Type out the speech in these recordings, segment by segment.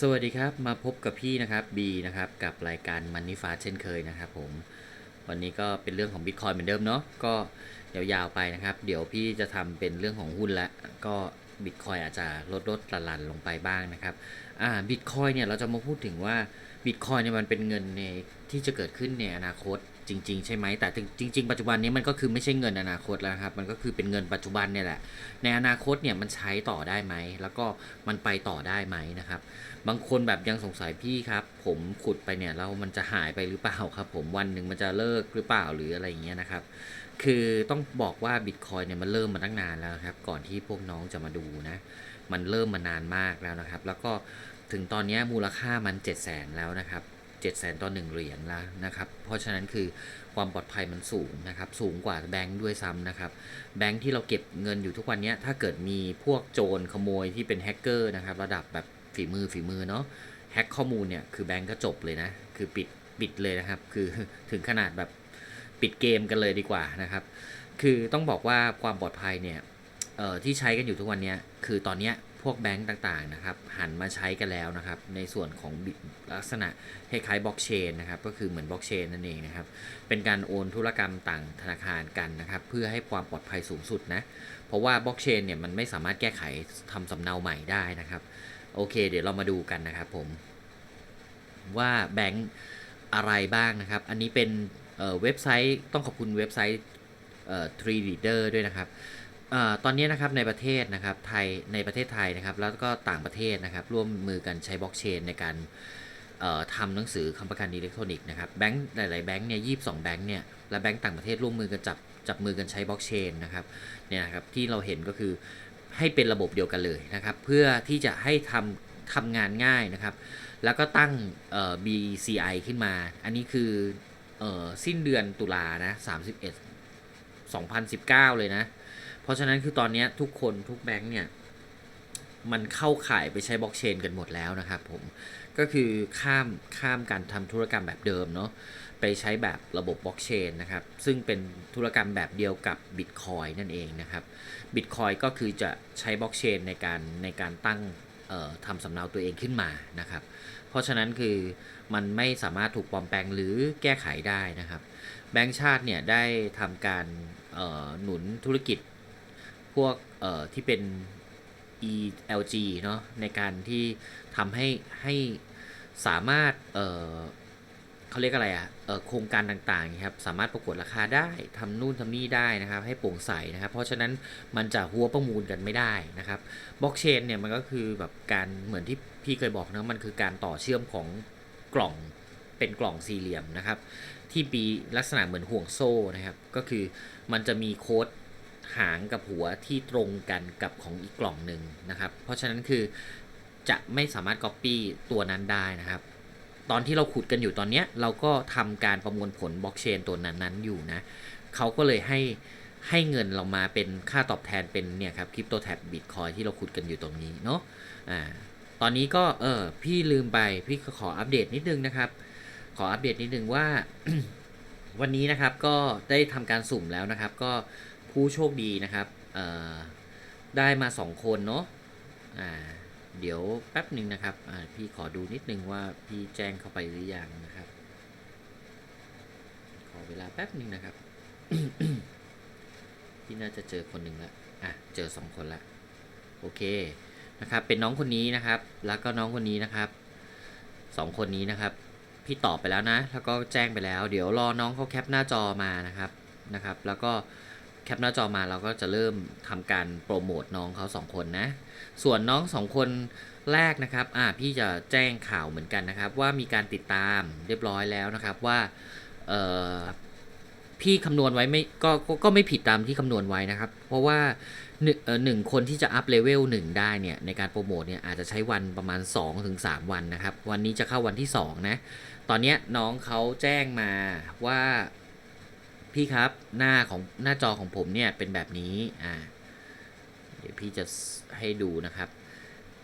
สวัสดีครับ มาพบกับพี่นะครับ B นะครับกับรายการมันนี่ฟ้าเช่นเคยนะครับผมวันนี้ก็เป็นเรื่องของ Bitcoin เหมือนเดิมเนาะก็ยาวๆไปนะครับ เดี๋ยวพี่จะทำเป็นเรื่องของหุ้นละก็ Bitcoin อาจจะลดลดๆหลั่นลงไปบ้างนะครับอ่า Bitcoin เนี่ยเราจะมาพูดถึงว่า Bitcoin เนี่ยมันเป็นเงินในที่จะเกิดขึ้นในอนาคตจริง ๆ ใช่ไหมแต่จริง ๆ ปัจจุบันนี้มันก็คือไม่ใช่เงินอนาคตแล้วครับ มันก็คือเป็นเงินปัจจุบันเนี่ยแหละ ในอนาคตเนี่ยมันใช้ต่อได้ไหม แล้วก็มันไปต่อได้ไหมนะครับ บางคนแบบยังสงสัยพี่ครับ ผมขุดไปเนี่ยแล้วมันจะหายไปหรือเปล่าครับ ผมวันหนึ่งมันจะเลิกหรือเปล่าหรืออะไรอย่างเงี้ยนะครับ คือต้องบอกว่าบิตคอยเนี่ยมันเริ่มมาตั้งนานแล้วครับ ก่อนที่พวกน้องจะมาดูนะ มันเริ่มมานานมากแล้วนะครับ แล้วก็ถึงตอนนี้มูลค่ามัน 7 0 0 0 0 0แล้วนะครับ7 0 0 0 0ต่อ1เหรียญแล้วนะครับ เพราะฉะนั้นคือความปลอดภัยมันสูงนะครับ สูงกว่าแบงค์ด้วยซ้ำนะครับ แบงค์ที่เราเก็บเงินอยู่ทุกวันนี้ถ้าเกิดมีพวกโจรขโมยที่เป็นแฮกเกอร์นะครับ ระดับแบบ ฝีมือฝีมือเนาะแฮ็กข้อมูลเนี่ยคือแบงค์ก็จบเลยนะ คือปิดปิดเลยนะครับ คือถึงขนาดแบบปิดเกมกันเลยดีกว่านะครับ คือต้องบอกว่าความปลอดภัยเนี่ยที่ใช้กันอยู่ทุกวันนี้คือตอนนี้พวกแบงก์ต่างๆนะครับ หันมาใช้กันแล้วนะครับ ในส่วนของลักษณะคล้ายๆบล็อกเชนนะครับ ก็คือเหมือนบล็อกเชนนั่นเองนะครับ เป็นการโอนธุรกรรมต่างธนาคารกันนะครับ เพื่อให้ความปลอดภัยสูงสุดนะ เพราะว่าบล็อกเชนเนี่ยมันไม่สามารถแก้ไขทำสำเนาใหม่ได้นะครับ โอเค เดี๋ยวเรามาดูกันนะครับผม ว่าแบงก์อะไรบ้างนะครับ อันนี้เป็นเเว็บไซต์ต้องขอบคุณเว็บไซต์เอ่อ Tree Reader ด้วยนะครับออตอนนี้นะครับในประเทศนะครับไทยในประเทศไทยนะครับ แล้วก็ต่างประเทศนะครับ ร่วมมือกันใช้บล็อกเชนในการทำหนังสือคำประกันอิเล็กทรอนิกส์นะครับแบงก์หลาย ๆ แบงก์เนี่ยยี่สแบงก์เนี่ยและแบงก์ต่างประเทศร่วมมือกันจับจับมือกันใช้บล็อกเชนนะครับเนี่ยครับที่เราเห็นก็คือ ให้เป็นระบบเดียวกันเลยนะครับ เพื่อที่จะให้ทำทำงานง่ายนะครับ แล้วก็ตั้งเอ่อ BCI ขึ้นมา อันนี้คือเอ่อสิ้นเดือนตุลานะ31 2019 เลยนะ เพราะฉะนั้นคือตอนนี้ทุกคนทุกแบงค์เนี่ย มันเข้าข่ายไปใช้บล็อกเชนกันหมดแล้วนะครับผม ก็คือข้ามข้ามการทำธุรกรรมแบบเดิมเนาะไปใช้แบบระบบบล็อกเชนนะครับ ซึ่งเป็นธุรกรรมแบบเดียวกับ Bitcoin นั่นเองนะครับ Bitcoin ก็คือจะใช้บล็อกเชนในการในการตั้งทำสำเนาตัวเองขึ้นมานะครับ เพราะฉะนั้นคือมันไม่สามารถถูกปลอมแปลงหรือแก้ไขได้นะครับ แบงก์ชาติเนี่ยได้ทำการหนุนธุรกิจพวกที่เป็น ELG เนาะในการที่ทำให้ให้สามารถ เขาเรียกอะไรอะ่ะโครงการต่างๆครับสามารถประกวดราคาได้ทำนู่นทำนี่ได้นะครับ ให้โปร่งใสนะครับ เพราะฉะนั้นมันจะหัวประมูลกันไม่ได้นะครับบล็อกเชนเนี่ยมันก็คือแบบการเหมือนที่พี่เคยบอกนะมันคือการต่อเชื่อมของกล่องเป็นกล่องสี่เหลี่ยมนะครับ ที่มีลักษณะเหมือนห่วงโซ่นะครับ ก็คือมันจะมีโค้ดหางกับหัวที่ตรงกันกับของอีกกล่องหนึ่งนะครับ เพราะฉะนั้นคือจะไม่สามารถ Copy ตัวนั้นได้นะครับ ตอนที่เราขุดกันอยู่ตอนเนี้ยเราก็ทำการประมวลผลบล็อกเชนตัวนั้นๆอยู่นะเขาก็เลยให้ให้เงินเรามาเป็นค่าตอบแทนเป็นเนี่ยครับคริปโตแท็บบิตคอยที่เราขุดกันอยู่ตรงนี้เนาะอ่าตอนนี้ก็เออพี่ลืมไปพี่ขออัปเดตนิดนึงนะครับ ขออัปเดตนิดนึงว่า วันนี้นะครับก็ได้ทำการสุ่มแล้วนะครับ ก็ผู้โชคดีนะครับเอ่อได้มา 2 คนเนาะอ่า เดี๋ยวแป๊บหนึ่งนะครับพี่ขอดูนิดนึงว่าพี่แจ้งเข้าไปหรือยังนะครับ ขอเวลาแป๊บหนึ่งนะครับ พี่น่าจะเจอคนหนึ่งละอะเจอสองคนละโอเคนะครับ เป็นน้องคนนี้นะครับ แล้วก็น้องคนนี้นะครับสองคนนี้นะครับ พี่ตอบไปแล้วนะ แล้วก็แจ้งไปแล้ว เดี๋ยวรอน้องเขาแคปหน้าจอมานะครับนะครับ แล้วก็ แคปหน้าจอมาเราก็จะเริ่มทำการโปรโมทน้องเขาสองคนนะ ส่วนน้องสองคนแรกนะครับอ่าพี่จะแจ้งข่าวเหมือนกันนะครับ ว่ามีการติดตามเรียบร้อยแล้วนะครับว่าเอ่อพี่คำนวณไว้ไม่ก็ก็ก็ไม่ผิดตามที่คำนวณไว้นะครับ เพราะว่าหนึ่งเออหนึ่งคนที่จะอัพเลเวลหนึ่งได้เนี่ยในการโปรโมทเนี่ยอาจจะใช้วันประมาณ 2-3 วันนะครับ วันนี้จะเข้าวันที่ 2 นะ ตอนนี้น้องเขาแจ้งมาว่า พี่ครับหน้าของหน้าจอของผมเนี่ยเป็นแบบนี้อ่าเดี๋ยวพี่จะให้ดูนะครับ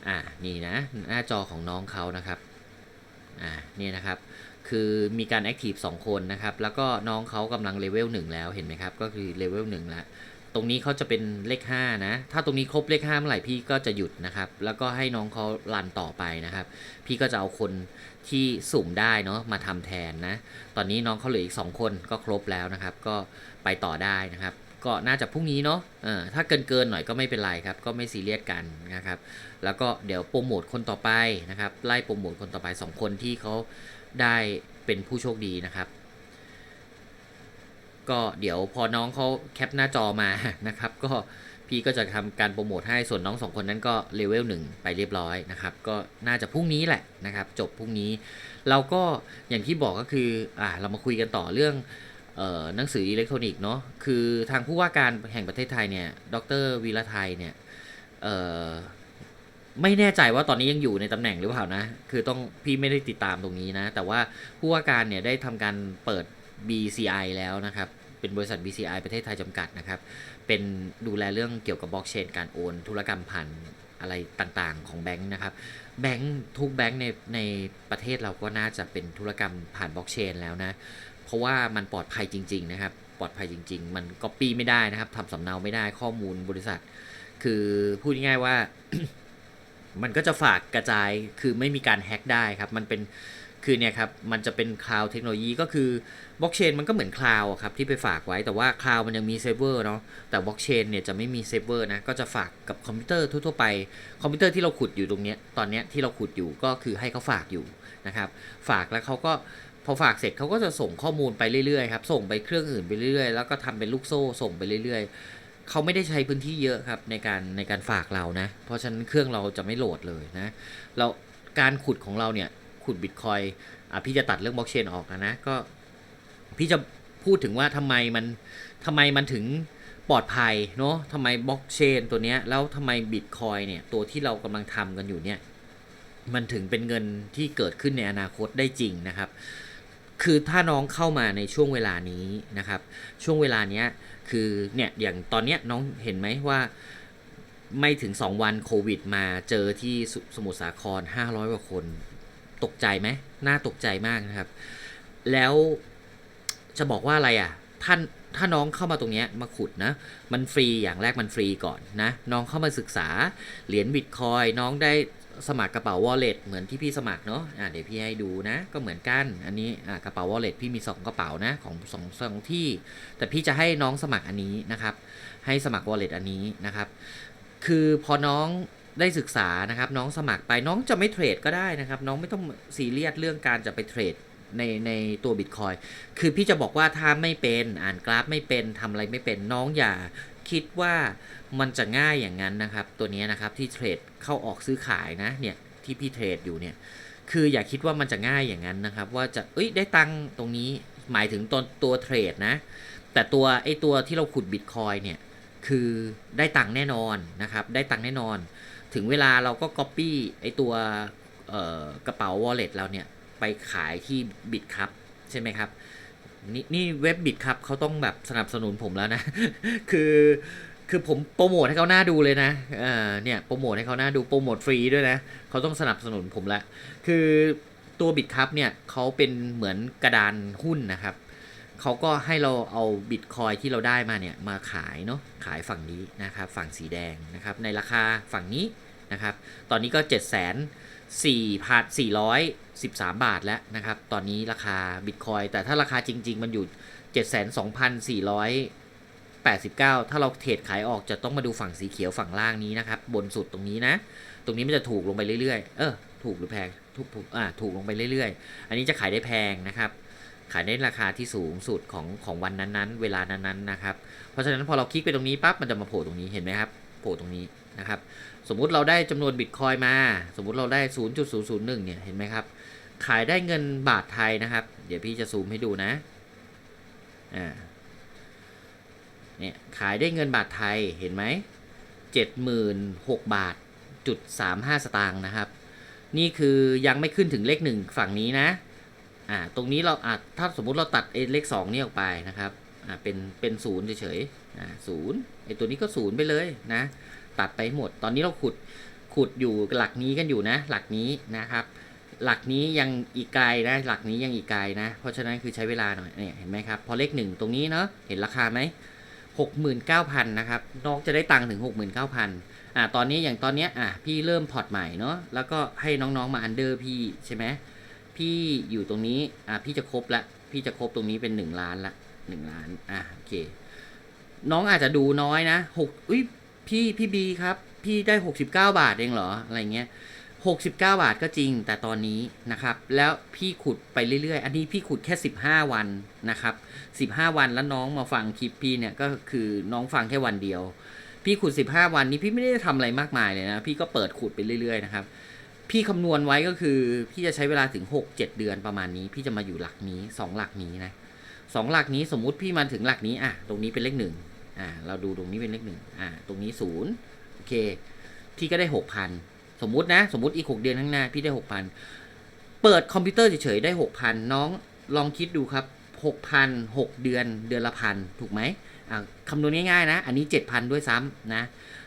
อ่านี่นะหน้าจอของน้องเขานะครับอ่านี่นะครับคือมีการแอคทีฟ2คนนะครับแล้วก็น้องเขากำลังเลเวล1แล้วเห็นไหมครับก็คือเลเวล1แล้ว ตรงนี้เขาจะเป็นเลข 5 นะ ถ้าตรงนี้ครบเลข5เมื่อไหร่พี่ก็จะหยุดนะครับ แล้วก็ให้น้องเขารันต่อไปนะครับ พี่ก็จะเอาคนที่สุ่มได้เนาะมาทำแทนนะ ตอนนี้น้องเขาเหลืออีก 2 คนก็ครบแล้วนะครับ ก็ไปต่อได้นะครับ ก็น่าจะพรุ่งนี้เนาะเออถ้าเกินเกินหน่อยก็ไม่เป็นไรครับ ก็ไม่ซีเรียสกันนะครับ แล้วก็เดี๋ยวโปรโมทคนต่อไปนะครับ ไล่โปรโมทคนต่อไป 2 คนที่เขาได้เป็นผู้โชคดีนะครับ ก็เดี๋ยวพอน้องเขาแคปหน้าจอมานะครับ ก็พี่ก็จะทำการโปรโมทให้ส่วนน้องสองคนนั้นก็เลเวลหนึ่งไปเรียบร้อยนะครับ ก็น่าจะพรุ่งนี้แหละนะครับ จบพรุ่งนี้ เราก็อย่างที่บอกก็คืออ่าเรามาคุยกันต่อเรื่องหนังสืออิเล็กทรอนิกส์เนาะคือทางผู้ว่าการแห่งประเทศไทยเนี่ย ดรวีระไทยเนี่ยไม่แน่ใจว่าตอนนี้ยังอยู่ในตำแหน่งหรือเปล่านะ คือต้องพี่ไม่ได้ติดตามตรงนี้นะ แต่ว่าผู้ว่าการเนี่ยได้ทำการเปิด BCI แล้วนะครับ เป็นบริษัท BCI ประเทศไทยจำกัดนะครับ เป็นดูแลเรื่องเกี่ยวกับบล็อกเชนการโอน ธุรกรรมผ่านอะไรต่างๆ ของแบงค์นะครับ แบงค์ทุกแบงค์ในในประเทศเราก็น่าจะเป็นธุรกรรมผ่านบล็อกเชนแล้วนะ เพราะว่ามันปลอดภัยจริง ๆ นะครับ ปลอดภัยจริง ๆ มันก๊อปปี้ไม่ได้นะครับทำสำเนาไม่ได้ข้อมูลบริษัท คือพูดง่ายๆว่ามันก็จะฝากกระจาย คือไม่มีการแฮ็กได้ครับ มันเป็น คือเนี่ยครับมันจะเป็นคลาวด์เทคโนโลยีก็คือบล็อกเชนมันก็เหมือนคลาวด์ครับที่ไปฝากไว้แต่ว่าคลาวด์มันยังมีเซิร์ฟเวอร์เนาะแต่บล็อกเชนเนี่ยจะไม่มีเซิร์ฟเวอร์นะก็จะฝากกับคอมพิวเตอร์ทั่วๆไป คอมพิวเตอร์ที่เราขุดอยู่ตรงเนี้ยตอนเนี้ยที่เราขุดอยู่ก็คือให้เขาฝากอยู่นะครับฝากแล้วเขาก็พอฝากเสร็จเขาก็จะส่งข้อมูลไปเรื่อยๆครับส่งไปเครื่องอื่นไปเรื่อยๆแล้วก็ทำเป็นลูกโซ่ส่งไปเรื่อย ๆเขาไม่ได้ใช้พื้นที่เยอะครับในการในการฝากเรานะ เพราะฉะนั้นเครื่องเราจะไม่โหลดเลยนะเราการขุดของเราเนี่ย ขุดบิตคอยอะพี่จะตัดเรื่องบล็อกเชนออกนะก็พี่จะพูดถึงว่าทำไมมันทำไมมันถึงปลอดภัยเนาะทำไมบล็อกเชนตัวเนี้ยแล้วทำไมบิตคอยเนี่ยตัวที่เรากำลังทำกันอยู่เนี่ยมันถึงเป็นเงินที่เกิดขึ้นในอนาคตได้จริงนะครับ คือถ้าน้องเข้ามาในช่วงเวลานี้นะครับ ช่วงเวลานี้คือเนี่ยอย่างตอนเนี้ยน้องเห็นไหมว่าไม่ถึง 2 วันโควิดมาเจอที่สสมุทรสาคร 500กว่าคน ตกใจไหมน่าตกใจมากนะครับ แล้วจะบอกว่าอะไรอะ ท่านถ้าน้องเข้ามาตรงนี้มาขุดนะ มันฟรีอย่างแรกมันฟรีก่อนนะ น้องเข้ามาศึกษาเหรียญบิตคอยน้องได้สมัครกระเป๋าวอลเล็ตเหมือนที่พี่สมัครเนาะอ่าเดี๋ยวพี่ให้ดูนะ ก็เหมือนกัน อันนี้อ่ากระเป๋าวอลเล็ตพี่มี 2 กระเป๋านะของสองสองที่ แต่พี่จะให้น้องสมัครอันนี้นะครับ ให้สมัครวอลเล็ตอันนี้นะครับ คือพอน้อง ได้ศึกษานะครับ น้องสมัครไปน้องจะไม่เทรดก็ได้นะครับ น้องไม่ต้องซีเรียสเรื่องการจะไปเทรดในในตัวบิตคอยคือพี่จะบอกว่าถ้าไม่เป็นอ่านกราฟไม่เป็นทำอะไรไม่เป็นน้องอย่าคิดว่ามันจะง่ายอย่างนั้นนะครับ ตัวนี้นะครับที่เทรดเข้าออกซื้อขายนะเนี่ยที่พี่เทรดอยู่เนี่ยคืออย่าคิดว่ามันจะง่ายอย่างนั้นนะครับ ว่าจะเอ้ยได้ตังตรงนี้หมายถึงตัวตัวเทรดนะ แต่ตัวไอตัวที่เราขุดบิตคอยเนี่ยคือได้ตังแน่นอนนะครับ ได้ตังแน่นอน ถึงเวลาเราก็ Copy ไอตัวกระเป๋า wallet เราเนี่ย ไปขายที่บิตครับใช่ไหมครับ นี่นี่เว็บบิตครับเขาต้องแบบสนับสนุนผมแล้วนะ คือคือผมโปรโมทให้เขาหน้าดูเลยนะเออเนี่ยโปรโมทให้เขาหน้าดูโปรโมทฟรีด้วยนะเขาต้องสนับสนุนผมละ คือตัวบิตครับเนี่ยเขาเป็นเหมือนกระดานหุ้นนะครับ เขาก็ให้เราเอาบิตคอยที่เราได้มาเนี่ยมาขายเนาะขายฝั่งนี้นะครับฝั่งสีแดงนะครับในราคาฝั่งนี้นะครับตอนนี้ก็ 7 4 4 1 3 บาทแล้วนะครับตอนนี้ราคาบิตคอยแต่ถ้าราคาจริง ๆ มันอยู่ 7 2 4 8 9 ถ้าเราเทรดขายออกจะต้องมาดูฝั่งสีเขียวฝั่งล่างนี้นะครับบนสุดตรงนี้นะตรงนี้มันจะถูกลงไปเรื่อยๆเออถูกหรือแพงถูกถูกอ่าถูกลงไปเรื่อยๆ อันนี้จะขายได้แพงนะครับ ขายได้ราคาที่สูงสุดของของวันนั้นๆ เวลานั้นๆนะครับ เพราะฉะนั้นพอเราคลิกไปตรงนี้ปั๊บมันจะมาโผล่ตรงนี้เห็นไหมครับโผล่ตรงนี้นะครับ สมมุติเราได้จำนวนบิตคอยมา สมมุติเราได้ 0.001 เนี่ยเห็นไหมครับ ขายได้เงินบาทไทยนะครับ เดี๋ยวพี่จะซูมให้ดูนะอ่าเนี่ยขายได้เงินบาทไทยเห็นไหมเจ็ดหมื่นหกบาทจุดสามห้าสตางค์นะครับ นี่คือยังไม่ขึ้นถึงเลขหนึ่งฝั่งนี้นะ อ่าตรงนี้เราอ่าถ้าสมมุติเราตัดไอ้เลขสองนี่ออกไปนะครับอ่าเป็นเป็นศูนย์เฉยๆอ่าศูนย์ไอ้ตัวนี้ก็ศูนย์ไปเลยนะตัดไปหมด ตอนนี้เราขุดขุดอยู่หลักนี้กันอยู่นะ หลักนี้นะครับ หลักนี้ยังอีกไกลนะหลักนี้ยังอีกไกลนะ เพราะฉะนั้นคือใช้เวลาหน่อยเนี่ยเห็นไหมครับพอเลขหนึ่งตรงนี้เนาะเห็นราคาไหมหกหมื่นเก้าพันนะครับน้องจะได้ตังค์ถึงหกหมื่นเก้าพันอ่าตอนนี้อย่างตอนเนี้ยอะพี่เริ่มพอร์ตใหม่เนาะแล้วก็ให้น้องๆมาอันเดอร์พี่ใช่ไหม พี่อยู่ตรงนี้ อ่าพี่จะครบละ พี่จะครบตรงนี้เป็นหนึ่งล้านละหนึ่งล้าน อะโอเค น้องอาจจะดูน้อยนะหกอุ้ยพี่พี่บีครับ พี่ได้หกสิบเก้าบาทเองเหรอ อะไรเงี้ยหกสิบเก้าบาทก็จริง แต่ตอนนี้นะครับ แล้วพี่ขุดไปเรื่อยๆ อันนี้พี่ขุดแค่สิบห้าวันนะครับสิบห้าวันแล้วน้องมาฟังคลิปพี่เนี่ยก็คือน้องฟังแค่วันเดียว พี่ขุดสิบห้าวันนี้พี่ไม่ได้ทำอะไรมากมายเลยนะ พี่ก็เปิดขุดไปเรื่อยๆนะครับ พี่คำนวณไว้ก็คือ พี่จะใช้เวลาถึงหกเจ็ดเดือนประมาณนี้ พี่จะมาอยู่หลักนี้สองหลักนี้นะสองหลักนี้สมมุติพี่มาถึงหลักนี้อะตรงนี้เป็นเลขหนึ่งอ่าเราดูตรงนี้เป็นเลขหนึ่งอ่าตรงนี้ศูนย์โอเค พี่ก็ได้หกพันสมมุตินะ สมมุติอีกหกเดือนข้างหน้า พี่ได้หกพันเปิดคอมพิวเตอร์เฉยๆได้หกพันน้องลองคิดดูครับหกพันหกเดือนเดือนละพันถูกไหมอ่าคำนวณง่ายๆนะ อันนี้เจ็ดพันด้วยซ้ำนะ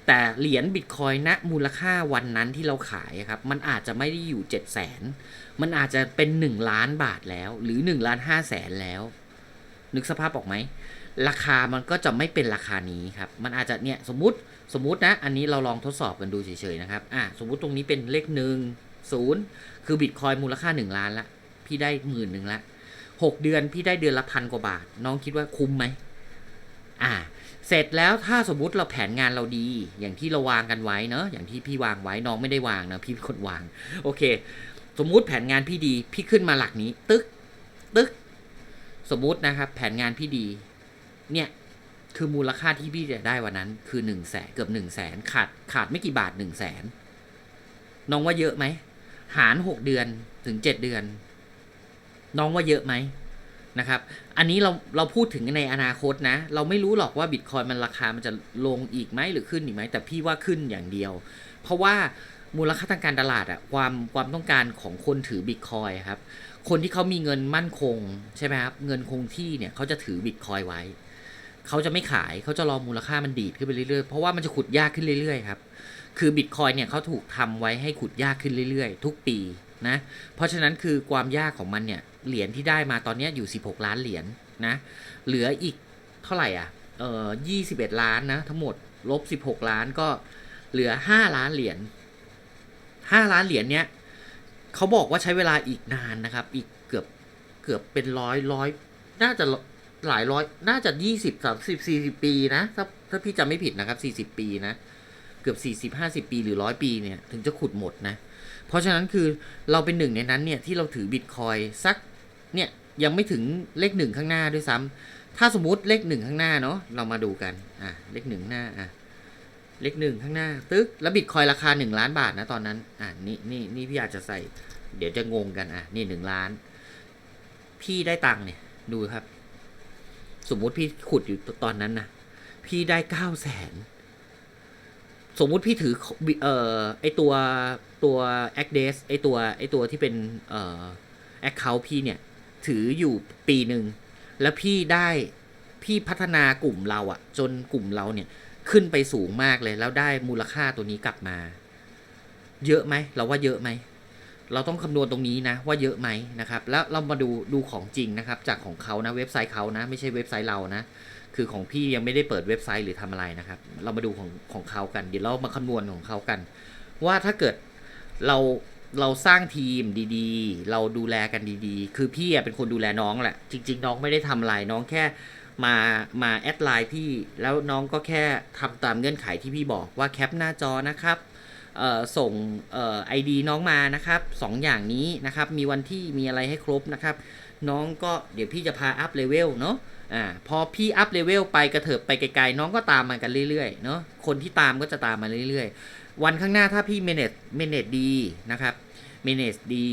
แต่เหรียญบิตคอยน์ณมูลค่าวันนั้นที่เราขายครับ มันอาจจะไม่ได้อยู่เจ็ดแสนมันอาจจะเป็นหนึ่งล้านบาทแล้ว หรือหนึ่งล้านห้าแสนแล้ว นึกสภาพออกไหม ราคามันก็จะไม่เป็นราคานี้ครับ มันอาจจะเนี่ยสมมติสมมตินะ อันนี้เราลองทดสอบกันดูเฉยๆนะครับ อะสมมติตรงนี้เป็นเลขหนึ่งศูนย์คือบิตคอยมูลค่าหนึ่งล้านละพี่ได้หมื่นหนึ่งละหกเดือนพี่ได้เดือนละพันกว่าบาท น้องคิดว่าคุ้มไหมอ่า เสร็จแล้วถ้าสมมุติเราแผนงานเราดี อย่างที่เราวางกันไว้เนอะอย่างที่พี่วางไว้น้องไม่ได้วางนะพี่เป็นคนวาง โอเค สมมุติแผนงานพี่ดี พี่ขึ้นมาหลักนี้ ตึกตึก สมมุตินะครับ แผนงานพี่ดี เนี่ยคือมูลค่าที่พี่จะได้วันนั้น คือหนึ่งแสนเกือบหนึ่งแสนขาดขาดไม่กี่บาทหนึ่งแสนน้องว่าเยอะไหมหารหกเดือนถึงเจ็ดเดือน น้องว่าเยอะไหม นะครับ อันนี้เราเราพูดถึงในอนาคตนะ เราไม่รู้หรอกว่าบิตคอยมันราคามันจะลงอีกไหมหรือขึ้นอีกไหมแต่พี่ว่าขึ้นอย่างเดียว เพราะว่ามูลค่าทางการตลาดอะความความต้องการของคนถือบิตคอยครับ คนที่เขามีเงินมั่นคงใช่ไหมครับ เงินคงที่เนี่ยเขาจะถือบิตคอยไว้เขาจะไม่ขายเขาจะรอมูลค่ามันดีดขึ้นไปเรื่อยๆ เพราะว่ามันจะขุดยากขึ้นเรื่อยๆครับ คือบิตคอยเนี่ยเขาถูกทำไว้ให้ขุดยากขึ้นเรื่อยๆ ทุกปี นะเพราะฉะนั้นคือความยากของมันเนี่ยเหรียญที่ได้มาตอนนี้อยู่ 16 ล้านเหรียญนะเหลืออีกเท่าไหร่อะเอ่อ21 ล้านนะทั้งหมดลบ 16 ล้านก็เหลือ 5 ล้านเหรียญ5ล้านเหรียญเนี้ยเขาบอกว่าใช้เวลาอีกนานนะครับ อีกเกือบเกือบเป็นร้อยร้อยน่าจะหลายร้อย น่าจะยี่สิบสามสิบสี่สิบปีนะ ถ้าถ้าพี่จำไม่ผิดนะครับสี่สิบปีนะ เกือบสี่สิบห้าสิบปีหรือร้อยปีเนี่ย ถึงจะขุดหมดนะ เพราะฉะนั้นคือเราเป็นหนึ่งในนั้นเนี่ยที่เราถือบิตคอยสักเนี่ยยังไม่ถึงเลขหนึ่งข้างหน้าด้วยซ้ำถ้าสมมุติเลขหนึ่งข้างหน้าเนาะเรามาดูกันอะเลขหนึ่งหน้าอะเลขหนึ่งข้างหน้าตึ๊กแล้วบิตคอยราคาหนึ่งล้านบาทนะตอนนั้นอะนี่นี่นี่พี่อาจจะใส่ เดี๋ยวจะงงกันอะนี่หนึ่งล้าน พี่ได้ตังค์เนี่ยดูครับ สมมุติพี่ขุดอยู่ตอนนั้นนะพี่ได้เก้าแสน สมมุติพี่ถือเอ่อไอตัวตัว a c d e s ไอตัวไอตัวที่เป็นเอ่อ account พี่เนี่ย ถืออยู่ปีหนึ่ง แล้วพี่ได้พี่พัฒนากลุ่มเราอะจนกลุ่มเราเนี่ยขึ้นไปสูงมากเลย แล้วได้มูลค่าตัวนี้กลับมา เยอะไหมเราว่าเยอะไหมเราต้องคำนวณตรงนี้นะ ว่าเยอะไหมนะครับ แล้วเรามาดูดูของจริงนะครับ จากของเขานะเว็บไซต์เขานะ ไม่ใช่เว็บไซต์เรานะ คือของพี่ยังไม่ได้เปิดเว็บไซต์หรือทำอะไรนะครับ เรามาดูของของเขากัน เดี๋ยวเรามาคำนวณของเขากัน ว่าถ้าเกิดเราเราสร้างทีมดีๆ เราดูแลกันดีๆ คือพี่เป็นคนดูแลน้องแหละ จริง ๆ น้องไม่ได้ทำอะไรน้องแค่มามาแอดไลน์พี่แล้วน้องก็แค่ทำตามเงื่อนไขที่พี่บอกว่าแคปหน้าจอนะครับส่งไอดีน้องมานะครับสองอย่างนี้นะครับ มีวันที่มีอะไรให้ครบนะครับ น้องก็เดี๋ยวพี่จะพาอัพเลเวลเนาะ อ่าพอพี่อัพเลเวลไปกระเถิบไปไกลๆน้องก็ตามมากันเรื่อยๆเนาะคนที่ตามก็จะตามมาเรื่อยๆ วันข้างหน้าถ้าพี่เมเนจเมเนจดีนะครับเมเนจดี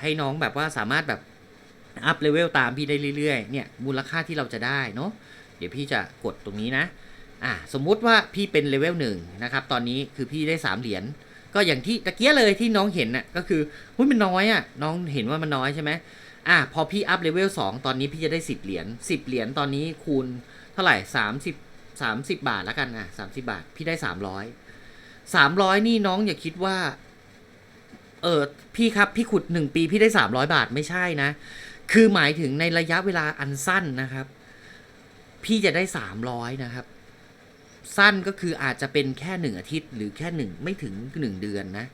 ให้น้องแบบว่าสามารถแบบอัพเลเวลตามพี่ได้เรื่อยๆเนี่ยมูลค่าที่เราจะได้เนาะเดี๋ยวพี่จะกดตรงนี้นะอ่าสมมุติว่าพี่เป็นเลเวลหนึ่งนะครับตอนนี้คือพี่ได้สามเหรียญก็อย่างที่ตะเกียเลยที่น้องเห็นน่ะก็คือหุ้ยมันน้อยอะน้องเห็นว่ามันน้อยใช่ไหม อะพอพี่อัพเลเวลสองตอนนี้พี่จะได้สิบเหรียญสิบเหรียญตอนนี้คูณเท่าไหร่สามสิบสามสิบบาทแล้วกันอะสามสิบาท พี่ได้สามร้อยสามร้อยนี่น้องอย่าคิดว่า เออพี่ครับพี่ขุดหนึ่งปีพี่ได้สามร้อยบาทไม่ใช่นะ คือหมายถึงในระยะเวลาอันสั้นนะครับ พี่จะได้สามร้อยนะครับ สั้นก็คืออาจจะเป็นแค่หนึ่งอาทิตย์ หรือแค่หนึ่งไม่ถึงหนึ่งเดือนนะ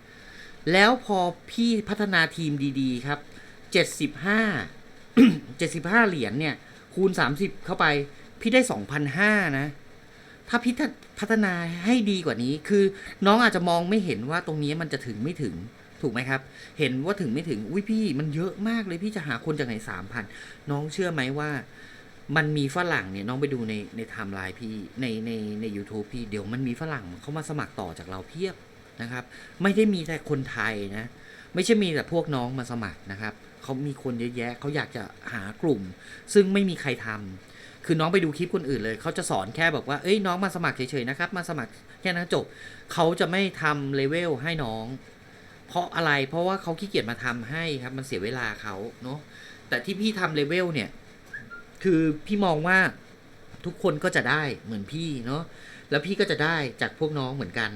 แล้วพอพี่พัฒนาทีมดี ๆ ครับ เจ็ดสิบห้าเจ็ดสิบห้าเหรียญเนี่ย คูณสามสิบเข้าไป พี่ได้สองพันห้านะ ถ้าพี่พัฒนาให้ดีกว่านี้ คือน้องอาจจะมองไม่เห็นว่าตรงนี้มันจะถึงไม่ถึงถูกไหมครับ เห็นว่าถึงไม่ถึง อุ้ยพี่มันเยอะมากเลยพี่จะหาคนจากไหนสามพันน้องเชื่อไหมว่า มันมีฝรั่งเนี่ยน้องไปดูในในไทม์ไลน์พี่ในในใน u t u b e พี่เดี๋ยวมันมีฝรั่งเขามาสมัครต่อจากเราเพียบนะครับ ไม่ได้มีแต่คนไทยนะ ไม่ใช่มีแต่พวกน้องมาสมัครนะครับ เขามีคนเยอะแยะเขาอยากจะหากลุ่ม ซึ่งไม่มีใครทำคือน้องไปดูคลิปคนอื่นเลยเขาจะสอนแค่แบอกว่าเอ้ยน้องมาสมัครเฉยๆนะครับ มาสมัครแค่นั้นจบเขาจะไม่ทำเลเวลให้น้อง เพราะอะไรเพราะว่าเขาขี้เกียจมาทำให้ครับ มันเสียเวลาเขาเนาะแต่ที่พี่ทำเลเวลเนี่ย คือพี่มองว่าทุกคนก็จะได้เหมือนพี่เนาะแล้วพี่ก็จะได้จากพวกน้องเหมือนกัน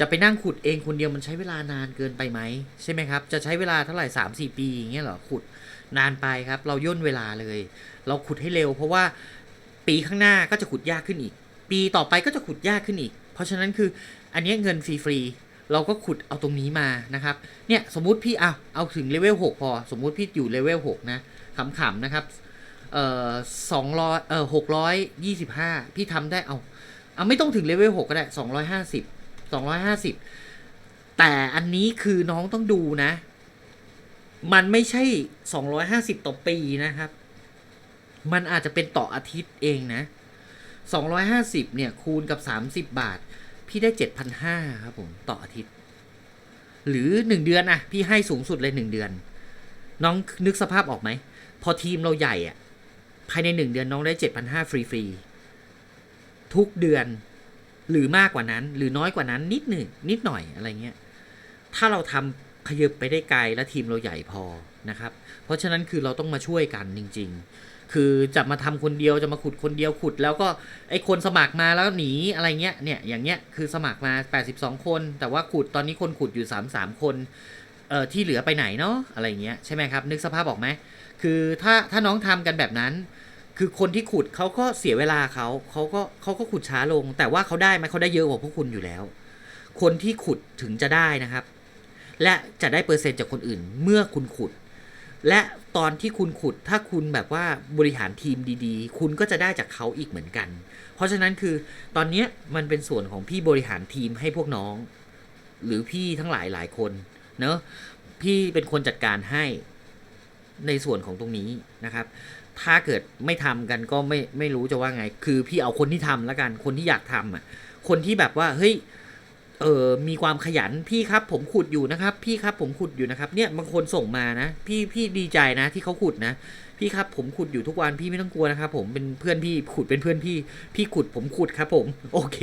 จะไปนั่งขุดเองคนเดียวมันใช้เวลานานเกินไปไหมใช่ไหมครับ จะใช้เวลาเท่าไหร่สามสี่ปีอย่างเงี้ยเหรอขุดนานไปครับ เราย่นเวลาเลย เราขุดให้เร็ว เพราะว่าปีข้างหน้าก็จะขุดยากขึ้นอีก ปีต่อไปก็จะขุดยากขึ้นอีก เพราะฉะนั้นคืออันนี้เงินฟรีๆเราก็ขุดเอาตรงนี้มานะครับเนี่ยสมมุติพี่เอาเอาถึงเลเวลหกพอสมมุติพี่อยู่เลเวลหกนะขำๆนะครับเอ่อสองร้อยเอ่อหกร้อยยี่สิบห้าพี่ทำได้เอาเอาไม่ต้องถึงเลเวลหกก็ได้สองร้อยห้าสิบ สองร้อยห้าสิบแต่อันนี้คือน้องต้องดูนะ มันไม่ใช่สองร้อยห้าสิบต่อปีนะครับ มันอาจจะเป็นต่ออาทิตย์เองนะสองร้อยห้าสิบเนี่ย คูณกับสามสิบบาท พี่ได้เจ็ดพันห้าครับผม ต่ออาทิตย์ หรือหนึ่งเดือนอะพี่ให้สูงสุดเลยหนึ่งเดือน น้องนึกสภาพออกไหม พอทีมเราใหญ่อะภายในหนึ่งเดือนน้องได้เจ็ดพันห้าฟรีๆทุกเดือน หรือมากกว่านั้น หรือน้อยกว่านั้นนิดหนึ่งนิดหน่อยอะไรเงี้ยถ้าเราทำขยับไปได้ไกลและทีมเราใหญ่พอนะครับ เพราะฉะนั้นคือเราต้องมาช่วยกันจริง ๆ คือจะมาทำคนเดียวจะมาขุดคนเดียวขุด แล้วก็ไอคนสมัครมาแล้วหนีอะไรเงี้ยเนี่ยอย่างเงี้ยคือสมัครมา 82 คน แต่ว่าขุดตอนนี้คนขุดอยู่ 33 คนเอ่อที่เหลือไปไหนเนาะอะไรเงี้ยใช่ไหมครับนึกสภาพออกไหมคือถ้าถ้าน้องทำกันแบบนั้น คือคนที่ขุดเขาก็เสียเวลาเขาเขาก็เขาก็ขุดช้าลง แต่ว่าเขาได้ไหมเขาได้เยอะกว่าพวกคุณอยู่แล้ว คนที่ขุดถึงจะได้นะครับ และจะได้เปอร์เซ็นต์จากคนอื่นเมื่อคุณขุด และตอนที่คุณขุดถ้าคุณแบบว่าบริหารทีมดีๆ คุณก็จะได้จากเขาอีกเหมือนกัน เพราะฉะนั้นคือตอนนี้มันเป็นส่วนของพี่บริหารทีมให้พวกน้อง หรือพี่ทั้งหลายหลายคนเนอะพี่เป็นคนจัดการให้ในส่วนของตรงนี้นะครับ ถ้าเกิดไม่ทำกันก็ไม่ไม่รู้จะว่าไง คือพี่เอาคนที่ทำแล้วกันคนที่อยากทำอะ คนที่แบบว่าเฮ้ยเออมีความขยันพี่ครับ ผมขุดอยู่นะครับ พี่ครับผมขุดอยู่นะครับ เนี่ยบางคนส่งมานะ พี่พี่ดีใจนะ ที่เขาขุดนะ พี่ครับผมขุดอยู่ทุกวันพี่ไม่ต้องกลัวนะครับผมเป็นเพื่อนพี่ขุดเป็นเพื่อนพี่ พี่ขุดผมขุดครับผม โอเค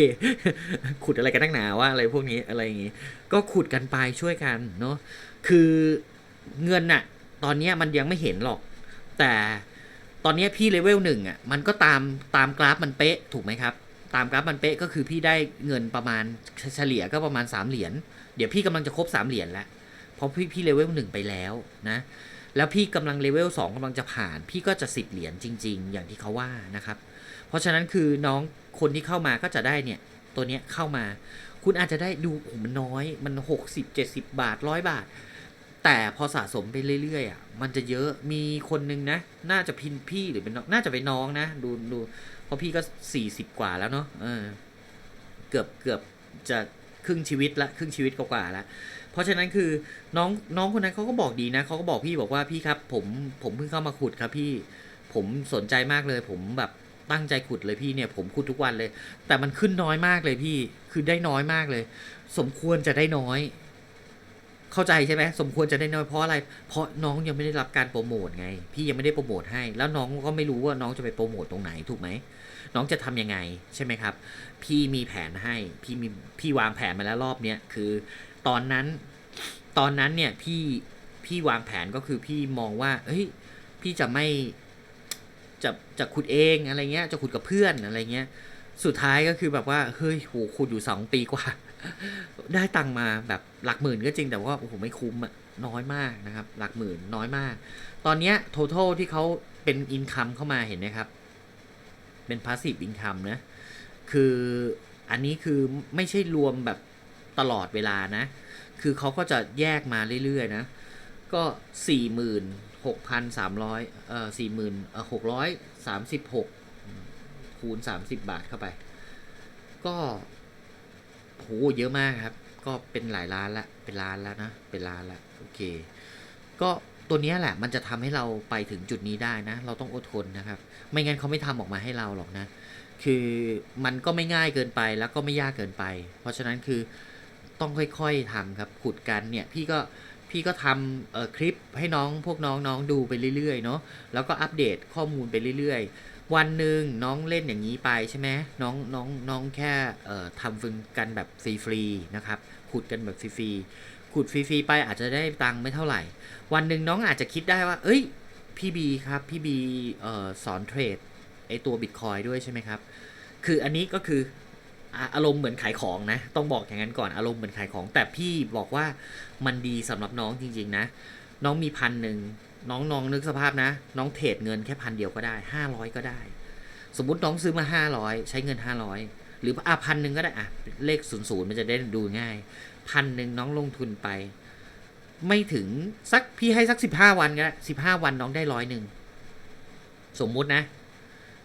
ขุดอะไรกันตั้งหนาว่าอะไรพวกนี้อะไรอย่างงี้ ก็ขุดกันไปช่วยกันเนาะคือเงินน่ะ ตอนนี้มันยังไม่เห็นหรอก แต่ ตอนนี้พี่เลเวลหนึ่งอะมันก็ตามตามกราฟมันเป๊ะถูกไหมครับ ตามกราฟมันเป๊ะก็คือพี่ได้เงินประมาณเฉลี่ยก็ประมาณ 3 เหรียญเดี๋ยวพี่กำลังจะครบ 3 เหรียญแล้วเพราะพี่พี่เลเวลหนึ่งไปแล้วนะแล้วพี่กำลังเลเวลสองกำลังจะผ่าน พี่ก็จะสิบเหรียญจริง ๆ อย่างที่เขาว่านะครับ เพราะฉะนั้นคือน้องคนที่เข้ามาก็จะได้เนี่ยตัวเนี้ยเข้ามา คุณอาจจะได้ดูโอ้มันน้อยมันหกสิบเจ็ดสิบาทร้อยบาท แต่พอสะสมไปเรื่อยๆอะมันจะเยอะมีคนนึงนะ น่าจะพินพี่หรือเป็นน้องน่าจะเป็นน้องนะ ดูดูเพราะพี่ก็สี่สิบกว่าแล้วเนาะเออ เกือบเกือบจะครึ่งชีวิตละครึ่งชีวิตกว่าๆล้วเพราะฉะนั้นคือน้องน้องคนนั้นเขาก็บอกดีนะเขาก็บอกพี่บอกว่าพี่ครับ ผมผมเพิ่งเข้ามาขุดครับพี่ ผมสนใจมากเลย ผมแบบตั้งใจขุดเลยพี่เนี่ย ผมขุดทุกวันเลย แต่มันขึ้นน้อยมากเลยพี่ คือได้น้อยมากเลย สมควรจะได้น้อย เข้าใจใช่ไหมสมควรจะได้น้อยเพราะอะไร เพราะน้องยังไม่ได้รับการโปรโมทไง พี่ยังไม่ได้โปรโมทให้ แล้วน้องก็ไม่รู้ว่าน้องจะไปโปรโมทตรงไหนถูกไหมน้องจะทำยังไงใช่ไหมครับ พี่มีแผนให้พี่มีพี่วางแผนมาแล้วรอบเนี้ยคือ ตอนนั้นตอนนั้นเนี่ยพี่พี่วางแผนก็คือพี่มองว่า เฮ้ย พี่จะไม่จะจะขุดเองอะไรเงี้ย จะขุดกับเพื่อนอะไรเงี้ย สุดท้ายก็คือแบบว่า เฮ้ย โห ขุดอยู่สองปีกว่า ได้ตังมาแบบหลักหมื่นก็จริงแต่ว่าโอ้โหไม่คุ้มอะน้อยมากนะครับ หลักหมื่นน้อยมาก ตอนเนี้ย total ที่เขาเป็นอินคัมเข้ามาเห็นไหมครับ เป็น passive income นะ คืออันนี้คือไม่ใช่รวมแบบตลอดเวลานะ คือเขาก็จะแยกมาเรื่อยๆนะ ก็สี่หมื่นหกพันสามร้อยเอ่อสี่หมื่นเอ่อหกร้อยสามสิบหกคูณสามสิบบาทเข้าไป ก็ โหเยอะมากครับ ก็เป็นหลายล้านละเป็นล้านแล้วนะ เป็นล้านละโอเค ก็ตัวนี้แหละมันจะทำให้เราไปถึงจุดนี้ได้นะ เราต้องอดทนนะครับ ไม่งั้นเขาไม่ทำออกมาให้เราหรอกนะ คือมันก็ไม่ง่ายเกินไปแล้วก็ไม่ยากเกินไป เพราะฉะนั้นคือต้องค่อยๆทำครับขุดกันเนี่ยพี่ก็พี่ก็ทำเอ่อคลิปให้น้องพวกน้องน้องดูไปเรื่อยๆเนาะแล้วก็อัปเดตข้อมูลไปเรื่อยๆ วันหนึ่งน้องเล่นอย่างนี้ไปใช่ไหมน้องน้องน้องแค่เอ่อทำฟึงกันแบบฟรีๆนะครับขุดกันแบบฟรีๆขุดฟรีๆไปอาจจะได้ตังค์ไม่เท่าไหร่ วันหนึ่งน้องอาจจะคิดได้ว่า เอ้ยพี่บีครับพี่บีเอ่อสอนเทรดไอตัวบิตคอยด้วยใช่ไหมครับ คืออันนี้ก็คืออะอารมณ์เหมือนขายของนะ ต้องบอกอย่างนั้นก่อนอารมณ์เหมือนขายของ แต่พี่บอกว่ามันดีสำหรับน้องจริง ๆ นะ น้องมีพันหนึ่ง น้องน้องนึกสภาพนะ น้องเทรดเงินแค่พันเดียวก็ได้ห้าร้อยก็ได้ สมมติน้องซื้อมาห้าร้อยใช้เงินห้าร้อยหรืออะพันหนึ่งก็ได้อะเลขศูนย์ศูนย์มันจะได้ดูง่ายพันหนึ่งน้องลงทุนไป ไม่ถึงสักพี่ให้สักสิบห้าวันก็ได้สิบห้าวันน้องได้ร้อยหนึ่งสมมุตินะ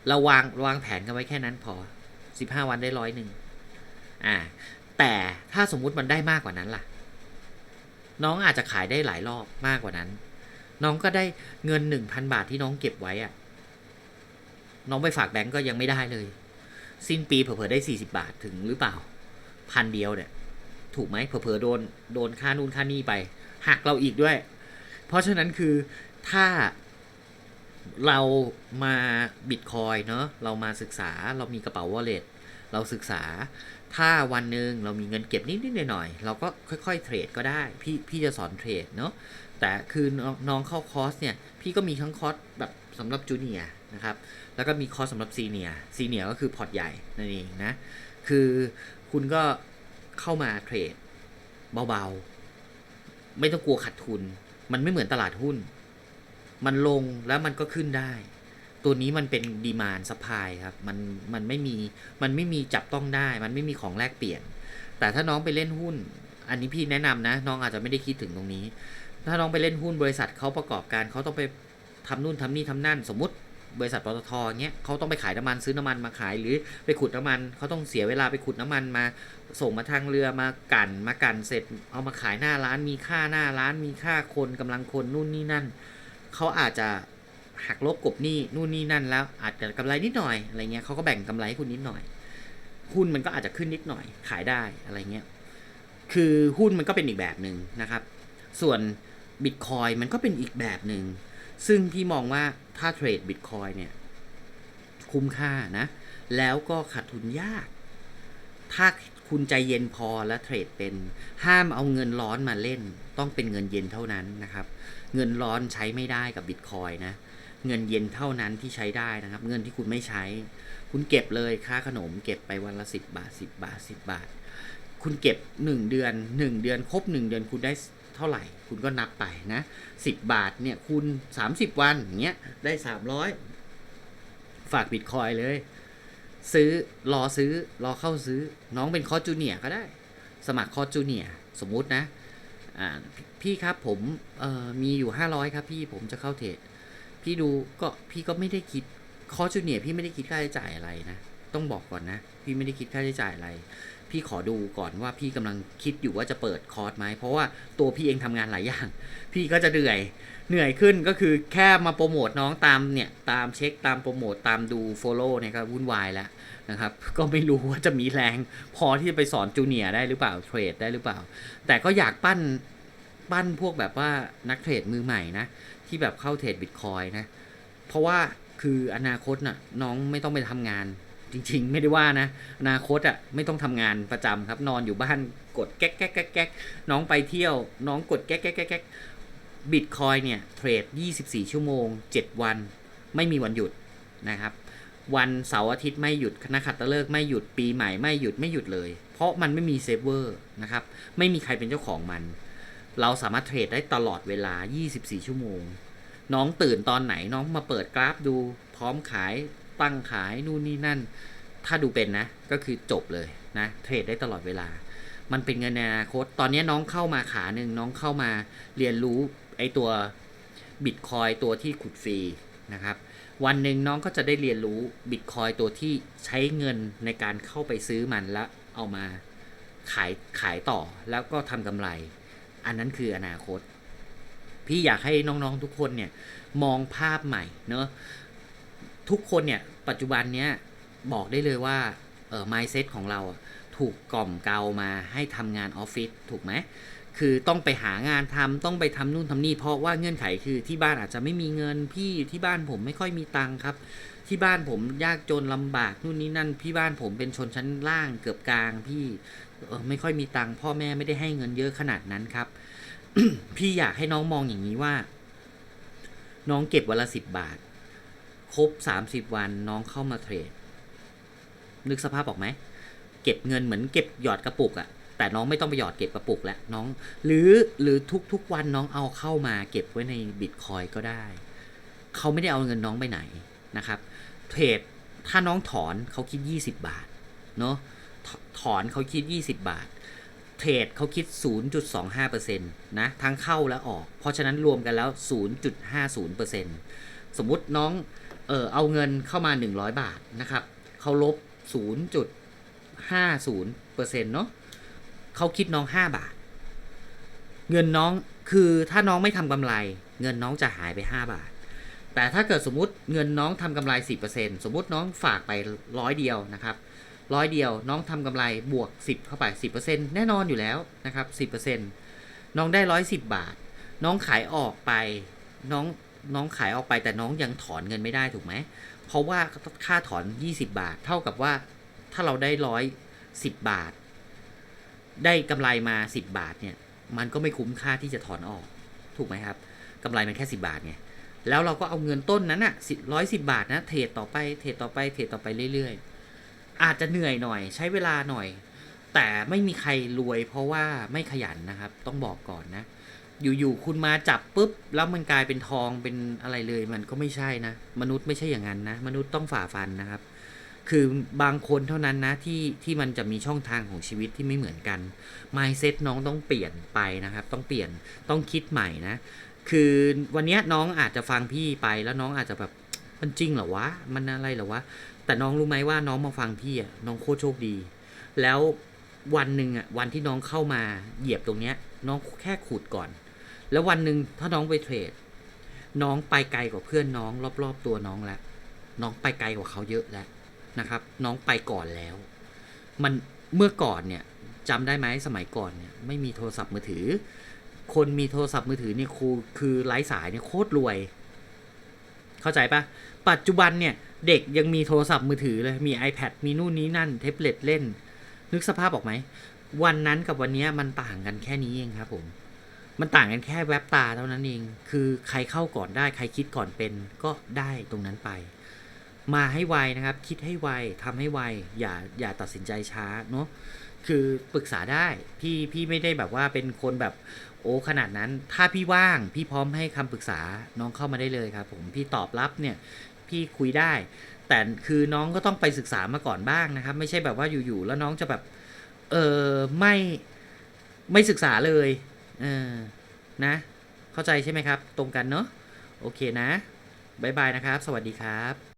เราวางวางแผนกันไว้แค่นั้นพอสิบห้าวันได้ร้อยหนึ่งอ่า แต่ถ้าสมมุติมันได้มากกว่านั้นล่ะ น้องอาจจะขายได้หลายรอบมากกว่านั้น น้องก็ได้เงินหนึ่งพันบาทที่น้องเก็บไว้อะน้องไปฝากแบงก์ก็ยังไม่ได้เลย สิ้นปีเผลอๆได้สี่สิบาทถึงหรือเปล่า พันเดียวเนี่ย ถูกไหมเผลอๆโดนโดนค่านู่นค่านี่ไปหักเราอีกด้วย เพราะฉะนั้นคือถ้าเรามาบิตคอยเนาะเรามาศึกษาเรามีกระเป๋าวอลเล็ตเราศึกษา ถ้าวันหนึ่งเรามีเงินเก็บนิดๆหน่อยๆเราก็ค่อยๆเทรดก็ได้ พี่พี่จะสอนเทรดเนาะ แต่คือน้องเข้าคอร์สเนี่ย พี่ก็มีทั้งคอร์สแบบสำหรับจูเนียนะครับ แล้วก็มีคอร์สสำหรับซีเนียซีเนียก็คือพอร์ตใหญ่นั่นเองนะ คือคุณก็เข้ามาเทรดเบาๆ ไม่ต้องกลัวขาดทุน มันไม่เหมือนตลาดหุ้น มันลงแล้วมันก็ขึ้นได้ ตัวนี้มันเป็นดีมานสปายครับ มันมันไม่มีมันไม่มีจับต้องได้ มันไม่มีของแลกเปลี่ยน แต่ถ้าน้องไปเล่นหุ้น อันนี้พี่แนะนำนะ น้องอาจจะไม่ได้คิดถึงตรงนี้ ถ้าน้องไปเล่นหุ้นบริษัทเขาประกอบการเขาต้องไปทำนู่นทำนี่ทำนั่น สมมติบริษัทปตทเงี้ยเขาต้องไปขายน้ำมันซื้อน้ำมันมาขายหรือไปขุดน้ำมันเขาต้องเสียเวลาไปขุดน้ำมันมา ส่งมาทางเรือมากันมากันเสร็จ เอามาขายหน้าร้านมีค่าหน้าร้านมีค่าคนกำลังคนนู่นนี่นั่นเขาอาจจะหักลบกบหนี้นู่นนี่นั่นแล้ว อาจจะกำไรนิดหน่อยอะไรเงี้ยเขาก็แบ่งกำไรให้คุณนิดหน่อยหุ้นมันก็อาจจะขึ้นนิดหน่อยขายได้อะไรเงี้ยคือหุ้นมันก็เป็นอีกแบบหนึ่งนะครับ ส่วน บิตคอยมันก็เป็นอีกแบบหนึ่งซึ่งพี่มองว่าถ้าเทรดบิตคอยเนี่ยคุ้มค่านะ แล้วก็ขาดทุนยาก ถ้าคุณใจเย็นพอและเทรดเป็นห้ามเอาเงินร้อนมาเล่น ต้องเป็นเงินเย็นเท่านั้นนะครับ เงินร้อนใช้ไม่ได้กับบิตคอยนะเงินเย็นเท่านั้นที่ใช้ได้นะครับ เงินที่คุณไม่ใช้ คุณเก็บเลยค่าขนม เก็บไปวันละสิบบาทสิบบาทสิบบาท คุณเก็บหนึ่งเดือนหนึ่งเดือนครบหนึ่งเดือนคุณได้ ท่าไหร่ คุณก็นับไปนะสิบบาทเนี่ยคูณสามสิบวันอย่างเงี้ยได้สามร้อยฝากบิตคอยเลย ซื้อรอซื้อรอเข้าซื้อน้องเป็นคอร์จูเนียก็ได้ สมัครคอร์จูเนียสมมุตินะอ่าพี่ครับผมเอ่อมีอยู่ห้าร้อยครับพี่ผมจะเข้าเทรดพี่ดูก็พี่ก็ไม่ได้คิดคอร์จูเนียพี่ไม่ได้คิดค่าใช้จ่ายอะไรนะ ต้องบอกก่อนนะ พี่ไม่ได้คิดค่าใช้จ่ายอะไร พี่ขอดูก่อนว่าพี่กำลังคิดอยู่ว่าจะเปิดคอร์สไหมเพราะว่าตัวพี่เองทำงานหลายอย่าง พี่ก็จะเหนื่อยเหนื่อยขึ้นก็คือแค่มาโปรโมทน้องตามเนี่ยตามเช็คตามโปรโมทตามดูโฟโล่เนี่ยก็วุ่นวายแล้วนะครับก็ไม่รู้ว่าจะมีแรง พอที่จะไปสอนจูเนียร์ได้หรือเปล่าเทรดได้หรือเปล่า แต่ก็อยากปั้นปั้นพวกแบบว่านักเทรดมือใหม่นะที่แบบเข้าเทรดบิตคอยนะเพราะว่าคืออนาคตน่ะน้องไม่ต้องไปทำงาน จริง ๆ ไม่ได้ว่านะอนาคตอะไม่ต้องทำงานประจำครับ นอนอยู่บ้านกดแก๊กแก๊กแก๊กแก๊กน้องไปเที่ยว น้องกดแก๊กแก๊กแก๊กแก๊กบิตคอยเนี่ยเทรด 24 ชั่วโมง 7 วัน ไม่มีวันหยุดนะครับ วันเสาร์อาทิตย์ไม่หยุดนักขัตฤกษ์ไม่หยุดปีใหม่ไม่หยุดไม่หยุดเลย เพราะมันไม่มีเซฟเวอร์นะครับ ไม่มีใครเป็นเจ้าของมัน เราสามารถเทรดได้ตลอดเวลา 24 ชั่วโมง น้องตื่นตอนไหนน้องมาเปิดกราฟดู พร้อมขาย ตั้งขายนู่นนี่นั่น ถ้าดูเป็นนะ ก็คือจบเลยนะ เทรดได้ตลอดเวลา มันเป็นเงินในอนาคต ตอนนี้น้องเข้ามาขาหนึ่งน้องเข้ามาเรียนรู้ไอตัวบิตคอยตัวที่ขุดฟรีนะครับ วันหนึ่งน้องก็จะได้เรียนรู้บิตคอยตัวที่ใช้เงินในการเข้าไปซื้อมันแล้วเอามาขายขายต่อแล้วก็ทำกำไร อันนั้นคืออนาคต พี่อยากให้น้องๆทุกคนเนี่ยมองภาพใหม่เนอะทุกคนเนี่ย ปัจจุบันเนี้ยบอกได้เลยว่าเออ mindset ของเราถูกกล่อมเกามาให้ทำงานออฟฟิศถูกไหมคือต้องไปหางานทำต้องไปทำนู่นทำนี่เพราะว่าเงื่อนไขคือที่บ้านอาจจะไม่มีเงินพี่ที่บ้านผมไม่ค่อยมีตังค์ครับ ที่บ้านผมยากจนลำบากนู่นนี่นั่น พี่บ้านผมเป็นชนชั้นล่างเกือบกลางพี่เออไม่ค่อยมีตังค์พ่อแม่ไม่ได้ให้เงินเยอะขนาดนั้นครับ พี่อยากให้น้องมองอย่างนี้ว่า น้องเก็บวันละสิบบาท ครบสามสิบวันน้องเข้ามาเทรด นึกสภาพออกไหม เก็บเงินเหมือนเก็บหยอดกระปุกอะแต่น้องไม่ต้องไปหยอดเก็บกระปุกแล้วน้อง หรือหรือทุกๆวันน้องเอาเข้ามาเก็บไว้ในบิตคอยก็ได้ เขาไม่ได้เอาเงินน้องไปไหนนะครับ เทรดถ้าน้องถอนเขาคิด 20 บาทเนาะถถอนเขาคิด 20 บาท เทรดเขาคิด 0.25%นะทั้งเข้าและออก เพราะฉะนั้นรวมกันแล้ว 0.50%สมมุติน้อง เออเอาเงินเข้ามา 100 บาทนะครับเขาลบ 0.50%เซ็นาะเขาคิดน้อง 5 บาท เงินน้องคือถ้าน้องไม่ทำกำไร เงินน้องจะหายไป 5 บาท แต่ถ้าเกิดสมมติเงินน้องทำกำไร 10%สมมติน้องฝากไปร้อยเดียวนะครับร้อยเดียวน้องทำกำไรบวก 10 เข้าไป 10%แน่นอนอยู่แล้วนะครับ 10%น้องได้ 110 บาท น้องขายออกไปน้อง น้องขายออกไปแต่น้องยังถอนเงินไม่ได้ถูกไหม เพราะว่าค่าถอน 20 บาท เท่ากับว่าถ้าเราได้ร้อยสิบบาท ได้กำไรมา 10 บาทเนี่ย มันก็ไม่คุ้มค่าที่จะถอนออก ถูกไหมครับกำไรมันแค่ 10 บาทไงแล้วเราก็เอาเงินต้นนั้นอะร้อยสิบาทนะเทรดต่อไปเทรดต่อไปเทรดต่อไปเรื่อยๆ อาจจะเหนื่อยหน่อย ใช้เวลาหน่อย แต่ไม่มีใครรวยเพราะว่าไม่ขยันนะครับ ต้องบอกก่อนนะ อยู่ๆคุณมาจับปุ๊บแล้วมันกลายเป็นทองเป็นอะไรเลยมันก็ไม่ใช่นะ มนุษย์ไม่ใช่อย่างนั้นนะ มนุษย์ต้องฝ่าฟันนะครับ คือบางคนเท่านั้นนะที่ที่มันจะมีช่องทางของชีวิตที่ไม่เหมือนกัน mindset น้องต้องเปลี่ยนไปนะครับ ต้องเปลี่ยนต้องคิดใหม่นะ คือวันนี้น้องอาจจะฟังพี่ไปแล้วน้องอาจจะแบบมันจริงเหรอวะมันอะไรเหรอวะแต่น้องรู้ไหมว่าน้องมาฟังพี่อะน้องโคตรโชคดี แล้ววันหนึ่งอะวันที่น้องเข้ามาเหยียบตรงเนี้ยน้องแค่ขุดก่อน แล้ววันหนึ่งถ้าน้องไปเทรด น้องไปไกลกว่าเพื่อนน้อง รอบ ๆ ตัวน้องแล้วน้องไปไกลกว่าเขาเยอะแล้วนะครับ น้องไปก่อนแล้ว มันเมื่อก่อนเนี่ยจำได้ไหมสมัยก่อนเนี่ยไม่มีโทรศัพท์มือถือ คนมีโทรศัพท์มือถือเนี่ยครูคือไร้สายเนี่ยโคตรรวย เข้าใจปะปัจจุบันเนี่ยเด็กยังมีโทรศัพท์มือถือเลย มี iPad มีนู่นนี้นั่นเท็บเล็ตเล่น นึกสภาพออกไหม วันนั้นกับวันนี้มันต่างกันแค่นี้เองครับผม มันต่างกันแค่แวบตาเท่านั้นเอง คือใครเข้าก่อนได้ ใครคิดก่อนเป็นก็ได้ตรงนั้นไป มาให้ไวนะครับ คิดให้ไวทำให้ไว อย่าอย่าตัดสินใจช้าเนาะ คือปรึกษาได้ พี่พี่ไม่ได้แบบว่าเป็นคนแบบโอ้ขนาดนั้น ถ้าพี่ว่างพี่พร้อมให้คำปรึกษาน้องเข้ามาได้เลยครับ ผม พี่ตอบรับเนี่ยพี่คุยได้ แต่คือน้องก็ต้องไปศึกษามาก่อนบ้างนะครับ ไม่ใช่แบบว่าอยู่ๆแล้วน้องจะแบบ เออไม่ไม่ศึกษาเลย เออนะ เข้าใจใช่ไหมครับ ตรงกันเนาะโอเคนะบ๊ายบายนะครับ สวัสดีครับ